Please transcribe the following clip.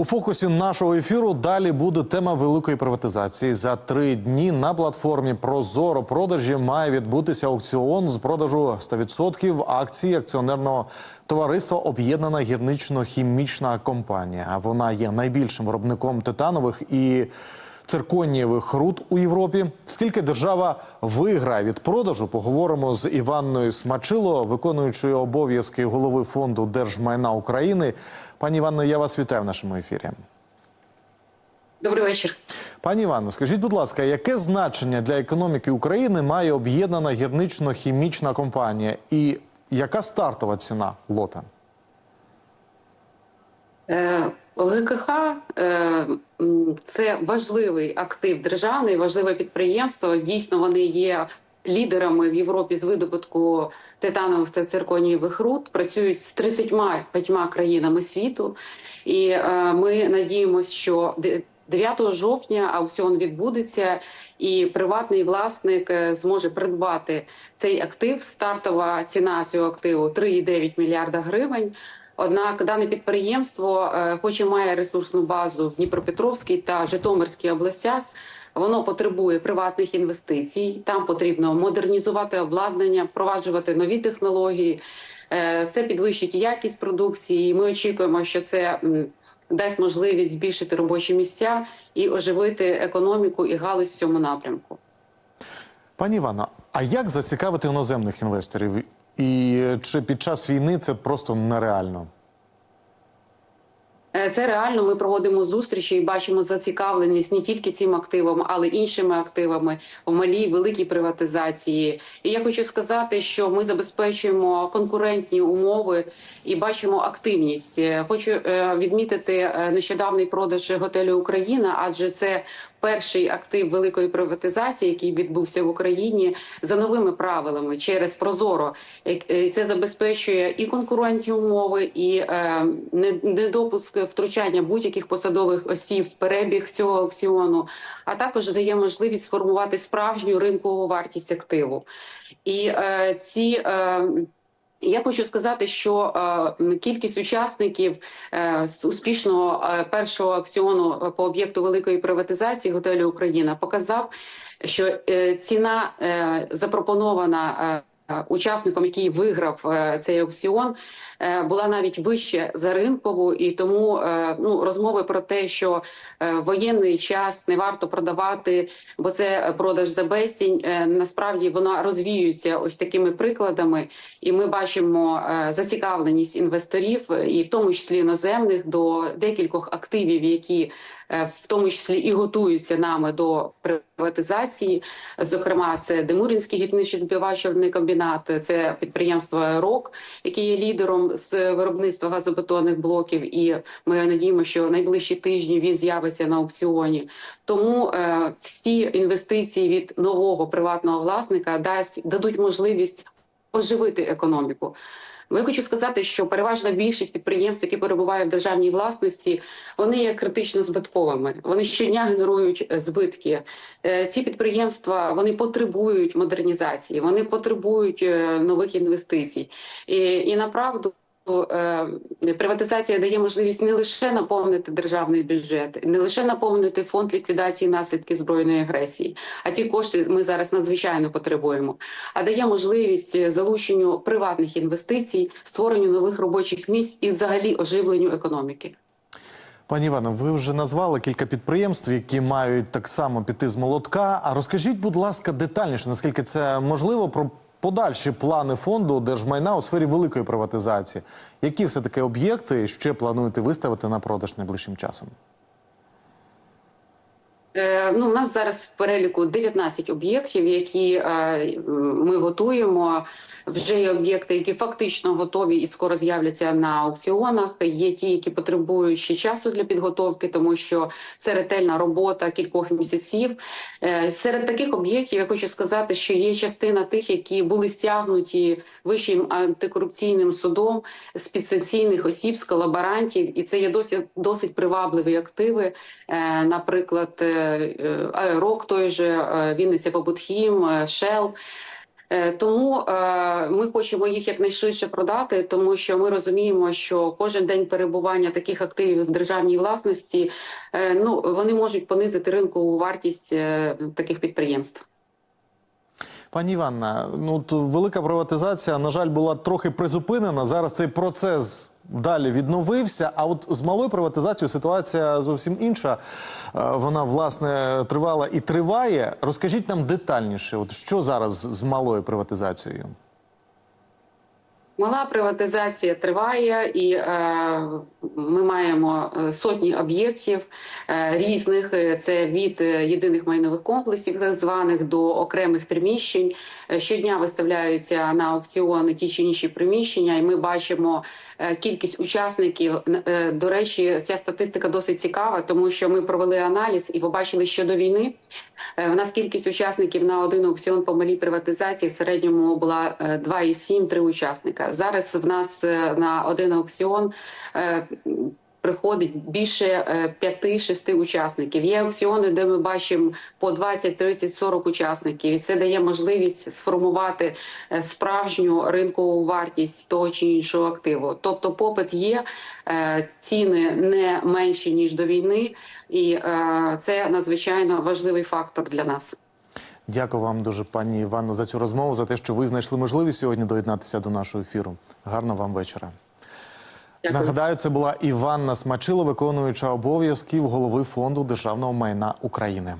У фокусі нашого ефіру далі буде тема великої приватизації. За три дні на платформі Прозоро продажі має відбутися аукціон з продажу 100% акцій акціонерного товариства Об'єднана гірнично-хімічна компанія. Вона є найбільшим виробником титанових і цирконієвих руд у Європі. Скільки держава виграє від продажу? Поговоримо з Іванною Смачило, виконуючою обов'язки голови фонду держмайна України. Пані Іванно, я вас вітаю в нашому ефірі. Добрий вечір. Пані Іванно, скажіть, будь ласка, яке значення для економіки України має об'єднана гірнично-хімічна компанія і яка стартова ціна лота? Е, ГКХ е, це важливий актив державний, важливе підприємство. Дійсно, вони є лідерами в Європі з видобутку титанових та цирконієвих руд. Працюють з 35 країнами світу, і е, ми надіємося, що де- 9 жовтня аукціон відбудеться, і приватний власник е, зможе придбати цей актив. Стартова ціна цього активу 3,9 мільярда гривень. Однак дане підприємство, е, хоч і має ресурсну базу в Дніпропетровській та Житомирській областях, воно потребує приватних інвестицій. Там потрібно модернізувати обладнання, впроваджувати нові технології. Е, Це підвищить якість продукції. Ми очікуємо, що це дасть можливість збільшити робочі місця і оживити економіку і галузь в цьому напрямку. Пані Івано, а як зацікавити іноземних інвесторів? І чи під час війни це просто нереально? Е, Це реально. Ми проводимо зустрічі і бачимо зацікавленість не тільки цим активом, але й іншими активами в малій великій приватизації. І я хочу сказати, що ми забезпечуємо конкурентні умови і бачимо активність. Е, Хочу е, відмітити е, нещодавний продаж готелю Україна, адже це перший актив великої приватизації, який відбувся в Україні за новими правилами через Прозоро. Е, Це забезпечує і конкурентні умови, і е, недопуск втручання будь-яких посадових осіб в перебіг цього аукціону, а також дає можливість сформувати справжню ринкову вартість активу. І е, ці е, я хочу сказати, що е, кількість учасників е, з успішного е, першого акціону по об'єкту великої приватизації готелю Україна показав, що ціна запропонована. Учасником, який виграв е, цей аукціон, е, була навіть вище за ринкову, і тому е, ну розмови про те, що е, воєнний час не варто продавати, бо це продаж за безцінь. е, Насправді вона розвіюється ось такими прикладами, і ми бачимо е, зацікавленість інвесторів, е, і в тому числі іноземних, до декількох активів, які е, в тому числі і готуються нами до приватизації. Зокрема, це Демурінський гірничо-збивачувальний комбінат, це підприємство РОК, яке є лідером з виробництва газобетонних блоків. І ми надіємо, що найближчі тижні він з'явиться на аукціоні. Тому е, всі інвестиції від нового приватного власника дасть дадуть можливість оживити економіку. Бо я хочу сказати, що переважна більшість підприємств, які перебувають в державній власності, вони є критично збитковими. Вони щодня генерують е, збитки. Е, Ці підприємства вони потребують модернізації, вони потребують е, нових інвестицій. І, і направду. Е, Приватизація дає можливість не лише наповнити державний бюджет, не лише наповнити фонд ліквідації наслідків збройної агресії, а ці кошти ми зараз надзвичайно потребуємо. А дає можливість залученню приватних інвестицій, створенню нових робочих місць і взагалі оживленню економіки. Пані Івано, ви вже назвали кілька підприємств, які мають так само піти з молотка. А розкажіть, будь ласка, детальніше, наскільки це можливо, про подальші плани фонду держмайна у сфері великої приватизації. Які все таки об'єкти ще плануєте виставити на продаж найближчим часом? Е, Ну, у нас зараз в переліку 19 об'єктів, які е, ми готуємо. Вже є об'єкти, які фактично готові і скоро з'являться на аукціонах. Є ті, які потребують ще часу для підготовки, тому що це ретельна робота кількох місяців. Е, Серед таких об'єктів я хочу сказати, що є частина тих, які були стягнуті вищим антикорупційним судом з підсанкційних осіб, з колаборантів, і це є досить досить привабливі активи. Наприклад, Аерок, той же е, Вінниця Побутхім, е, Шел. Е, Тому е, ми хочемо їх якнайшвидше продати, тому що ми розуміємо, що кожен день перебування таких активів в державній власності е, ну вони можуть понизити ринкову вартість е, таких підприємств. Пані Іванна, ну велика приватизація, на жаль, була трохи призупинена. Зараз цей процес далі відновився. А от з малою приватизацією ситуація зовсім інша. Е, Вона власне тривала і триває. Розкажіть нам детальніше, от що зараз з малою приватизацією? Мала приватизація триває, і е, ми маємо е, сотні об'єктів е, різних. Е, Це від е, єдиних майнових комплексів, так званих до окремих приміщень. Щодня виставляються на аукціони ті чи інші приміщення, і ми бачимо кількість учасників. До речі, ця статистика досить цікава, тому що ми провели аналіз і побачили, що до війни в нас кількість учасників на один аукціон по малій приватизації в середньому була е, 2,7-3 учасника. Зараз в нас е, на один аукціон е, приходить більше е, 5-6 учасників. Є аукціони, де ми бачимо по 20, 30, 40 учасників, і це дає можливість сформувати е, справжню ринкову вартість того чи іншого активу. Тобто, попит є, е, ціни не менші ніж до війни, і е, це надзвичайно важливий фактор для нас. Дякую вам дуже, пані Іванно, за цю розмову, за те, що ви знайшли можливість сьогодні доєднатися до нашого ефіру. Гарного вам вечора. Дякую. Нагадаю, це була Іванна Смачило, виконуюча обов'язків голови фонду державного майна України.